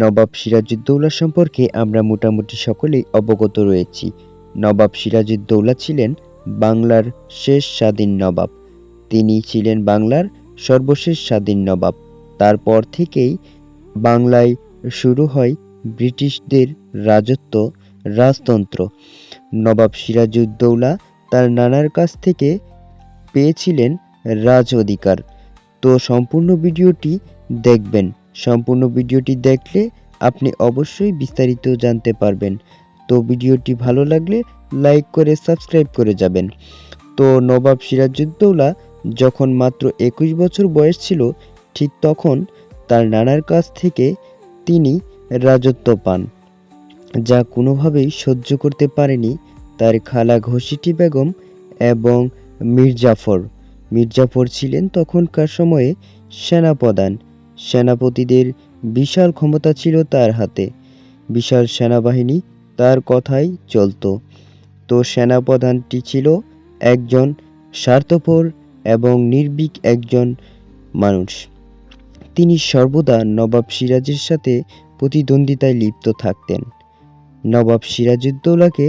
নবাব সিরাজউদ্দৌলা সম্পর্কে আমরা মোটামুটি সকলেই অবগত রয়েছি। নবাব সিরাজউদ্দৌলা ছিলেন বাংলার শেষ স্বাধীন নবাব। তিনি ছিলেন বাংলার সর্বশেষ স্বাধীন নবাব। তারপর থেকেই বাংলায় শুরু হয় ব্রিটিশদের রাজত্ব, রাজতন্ত্র। নবাব সিরাজউদ্দৌলা তার নানার কাছ থেকে পেয়েছিলেন রাজ অধিকার। তো সম্পূর্ণ ভিডিওটি দেখবেন। সম্পূর্ণ ভিডিওটি দেখলে আপনি অবশ্যই বিস্তারিত জানতে পারবেন। তো ভিডিওটি ভালো লাগলে লাইক করে, সাবস্ক্রাইব করে যাবেন। তো নবাব সিরাজউদ্দৌলা যখন মাত্র একুশ বছর বয়স ছিল, ঠিক তখন তার নানার কাছ থেকে তিনি রাজত্ব পান। যা কোনোভাবেই সহ্য করতে পারেনি তার খালা ঘসিটি বেগম এবং মির্জাফর। মির্জাফর ছিলেন তখনকার সময়ে সেনাপ্রধান। সেনাপতিদের বিশাল ক্ষমতা ছিল তার হাতে। বিশাল সেনাবাহিনী তার কথাই চলতো। তো সেনাপ্রধানটি ছিল একজন স্বার্থপর এবং নির্ভীক একজন মানুষ। তিনি সর্বদা নবাব সিরাজের সাথে প্রতিদ্বন্দ্বিতায় লিপ্ত থাকতেন। নবাব সিরাজউদ্দৌলাকে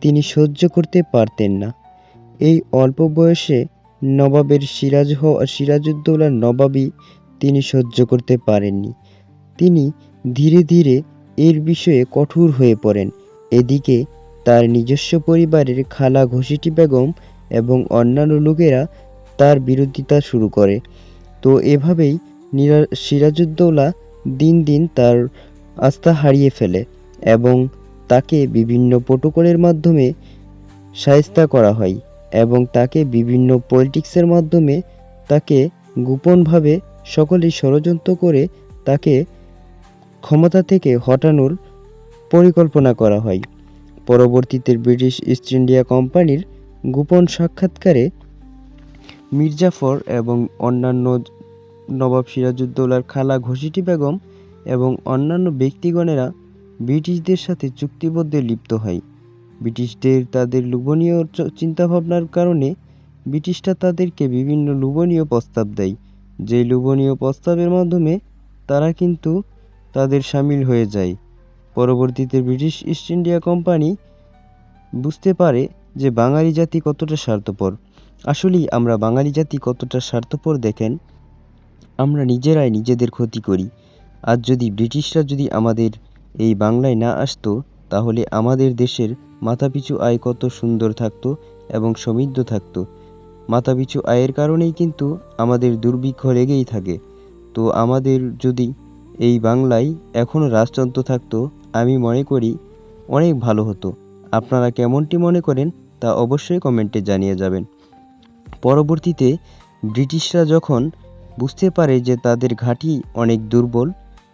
তিনি সহ্য করতে পারতেন না। এই অল্প বয়সে নবাবের সিরাজ হওয়া সিরাজউদ্দৌলার নবাবই তিনি সহ্য করতে পারেননি। তিনি ধীরে ধীরে এর বিষয়ে কঠোর হয়ে পড়েন। এদিকে তার নিজস্ব পরিবারের খালা ঘসিটি বেগম এবং অন্যান্য লোকেরা তার বিরোধিতা শুরু করে। তো এভাবেই নিরা সিরাজউদ্দৌলা দিন দিন তার আস্থা হারিয়ে ফেলে এবং তাকে বিভিন্ন প্রোটোকলের মাধ্যমে সায়স্তা করা হয় এবং তাকে বিভিন্ন পলিটিক্সের মাধ্যমে তাকে গোপনভাবে সকলেই ষড়যন্ত্র করে তাকে ক্ষমতা থেকে হটানোর পরিকল্পনা করা হয়। পরবর্তীতে ব্রিটিশ ইস্ট ইন্ডিয়া কোম্পানির গোপন সাক্ষাৎকারে মির্জাফর এবং অন্যান্য নবাব সিরাজউদ্দৌলার খালা ঘসিটি বেগম এবং অন্যান্য ব্যক্তিগণেরা ব্রিটিশদের সাথে চুক্তিবদ্ধে লিপ্ত হয়। ব্রিটিশদের তাদের লোভনীয় চিন্তাভাবনার কারণে ব্রিটিশরা তাদেরকে বিভিন্ন লোভনীয় প্রস্তাব দেয়। যেই লোভনীয় প্রস্তাবের মাধ্যমে তারা কিন্তু তাদের সামিল হয়ে যায়। পরবর্তীতে ব্রিটিশ ইস্ট ইন্ডিয়া কোম্পানি বুঝতে পারে যে বাঙালি জাতি কতটা স্বার্থপর। আসলেই আমরা বাঙালি জাতি কতটা স্বার্থপর দেখেন, আমরা নিজেরাই নিজেদের ক্ষতি করি। আর যদি ব্রিটিশরা যদি আমাদের এই বাংলায় না আসতো, তাহলে আমাদের দেশের মাথাপিছু আয় কত সুন্দর থাকতো এবং সমৃদ্ধ থাকতো। মাথাপিছু আয়ের কারণেই কিন্তু আমাদের দুর্ভিক্ষ লেগেই থাকে। তো আমাদের যদি এই বাংলায় এখনও রাজতন্ত্র থাকতো, আমি মনে করি অনেক ভালো হতো। আপনারা কেমনটি মনে করেন তা অবশ্যই কমেন্টে জানিয়ে যাবেন। পরবর্তীতে ব্রিটিশরা যখন বুঝতে পারে যে তাদের ঘাঁটি অনেক দুর্বল,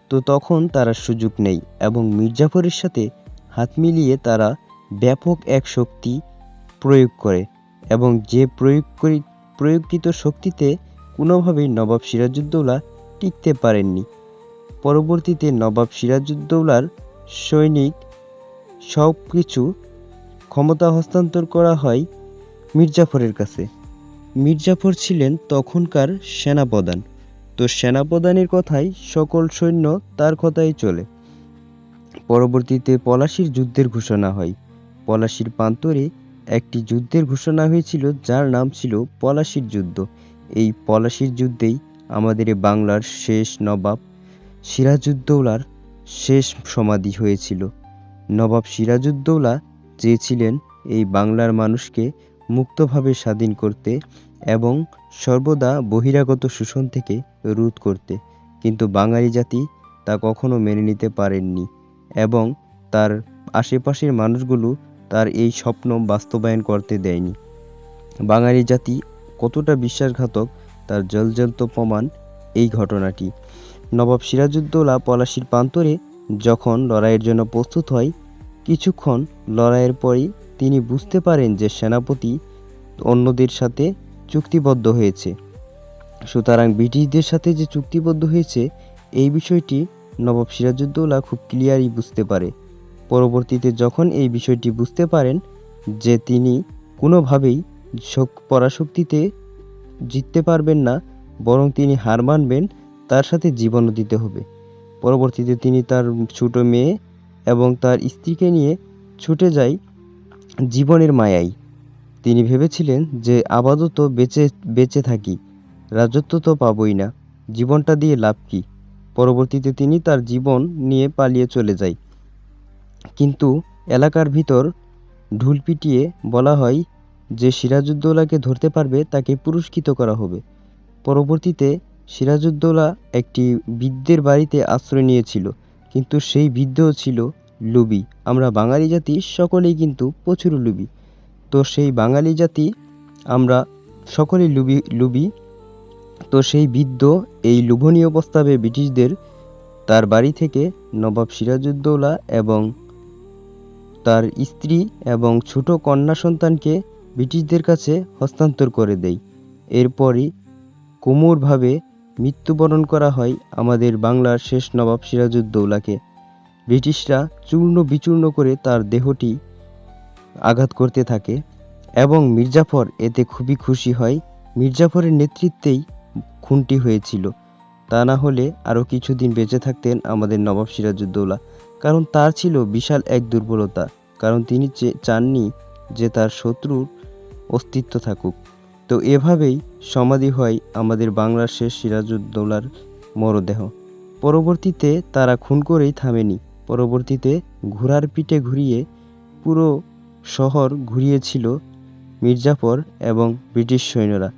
তো তখন তারা সুযোগ নেই এবং মির্জাফরের সাথে হাত মিলিয়ে তারা ব্যাপক এক শক্তি প্রয়োগ করে। এবং যে প্রয়োগ প্রয়োগকৃত শক্তিতে কোনোভাবেই নবাব সিরাজউদ্দৌলা টিকতে পারেননি। পরবর্তীতে নবাব সিরাজউদ্দৌলার সৈনিক সব কিছু ক্ষমতা হস্তান্তর করা হয় মির্জাফরের কাছে। মির্জাফর ছিলেন তখনকার সেনাপ্রধান। তো সেনাপ্রধানের কথাই সকল সৈন্য তার কথাই চলে। পরবর্তীতে পলাশির যুদ্ধের ঘোষণা হয়। পলাশির প্রান্তরে একটি যুদ্ধের ঘোষণা হয়েছিল যার নাম ছিল পলাশির যুদ্ধ। এই পলাশির যুদ্ধেই আমাদের বাংলার শেষ নবাব সিরাজউদ্দৌলার শেষ সমাধি হয়েছিল। নবাব সিরাজউদ্দৌলা চেয়েছিলেন এই বাংলার মানুষকে মুক্তভাবে স্বাধীন করতে এবং সর্বদা বহিরাগত শোষণ থেকে রোধ করতে, কিন্তু বাঙালি জাতি তা কখনো মেনে নিতে পারেননি এবং তার আশেপাশের মানুষগুলো তার এই স্বপ্ন বাস্তবায়ন করতে দেয়নি। বাঙালি জাতি কতটা বিশ্বাসঘাতক তার জলজন্ত প্রমাণ এই ঘটনাটি। নবাব সিরাজউদ্দৌলা পলাশির প্রান্তরে যখন লড়াইয়ের জন্য প্রস্তুত হয়, কিছুক্ষণ লড়াইয়ের পরই তিনি বুঝতে পারেন যে সেনাপতি অন্যদের সাথে চুক্তিবদ্ধ হয়েছে। সুতরাং ব্রিটিশদের সাথে যে চুক্তিবদ্ধ হয়েছে, এই বিষয়টি নবাব সিরাজউদ্দৌলা খুব ক্লিয়ারই বুঝতে পারে। পরবর্তীতে যখন এই বিষয়টি বুঝতে পারেন যে তিনি কোনোভাবেই শক- পরাশক্তিতে জিততে পারবেন না, বরং তিনি হার মানবেন, তার সাথে জীবনও দিতে হবে। পরবর্তীতে তিনি তার ছোট মেয়ে এবং তার স্ত্রীকে নিয়ে ছুটে যায় জীবনের মায়ায়। তিনি ভেবেছিলেন যে আপাতত বেঁচে বেঁচে থাকি, রাজত্ব তো পাবই না, জীবনটা দিয়ে লাভ কী? পরবর্তীতে তিনি তার জীবন নিয়ে পালিয়ে চলে যায়। কিন্তু এলাকার ভিতর ঢুল পিটিয়ে বলা হয় যে সিরাজউদ্দৌলাকে ধরতে পারবে তাকে পুরস্কৃত করা হবে। পরবর্তীতে সিরাজউদ্দৌলা একটি বৃদ্ধের বাড়িতে আশ্রয় নিয়েছিল, কিন্তু সেই বৃদ্ধও ছিল লুবি। আমরা বাঙালি জাতি, সকলেই কিন্তু প্রচুর লুবি। তো সেই বাঙালি জাতি, আমরা সকলেই লুবি লুবি। তো সেই বৃদ্ধ এই লোভনীয় প্রস্তাবে ব্রিটিশদের তার বাড়ি থেকে নবাব সিরাজউদ্দৌলা এবং তার স্ত্রী এবং ছোট কন্যা সন্তানকে ব্রিটিশদের কাছে হস্তান্তর করে দেয়। এরপরই কোমরভাবে মৃত্যুবরণ করা হয় আমাদের বাংলার শেষ নবাব সিরাজউদ্দৌলাকে। ব্রিটিশরা চূর্ণ বিচূর্ণ করে তার দেহটি আঘাত করতে থাকে এবং মির্জাফর এতে খুবই খুশি হয়। মির্জাফরের নেতৃত্বেই খুনটি হয়েছিল। তা না হলে আরও কিছুদিন বেঁচে থাকতেন আমাদের নবাব সিরাজউদ্দৌলা। কারণ তার ছিল বিশাল এক দুর্বলতা, কারণ তিনি চাননি যে তার শত্রুর অস্তিত্ব থাকুক। তো এভাবেই সমাধি হয় আমাদের বাংলার শেষ সিরাজউদ্দৌলার মরদেহ। পরবর্তীতে তারা খুন করেই থামেনি। পরবর্তীতে ঘোড়ার পিঠে ঘুরিয়ে পুরো শহর ঘুরিয়েছিল মির্জাফর এবং ব্রিটিশ সৈন্যরা।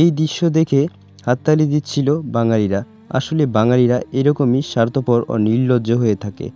এই দৃশ্য দেখে হাততালি দিচ্ছিল বাঙালিরা। আসলে বাঙালিরা এরকমই স্বার্থপর ও নির্লজ্জ হয়ে থাকে।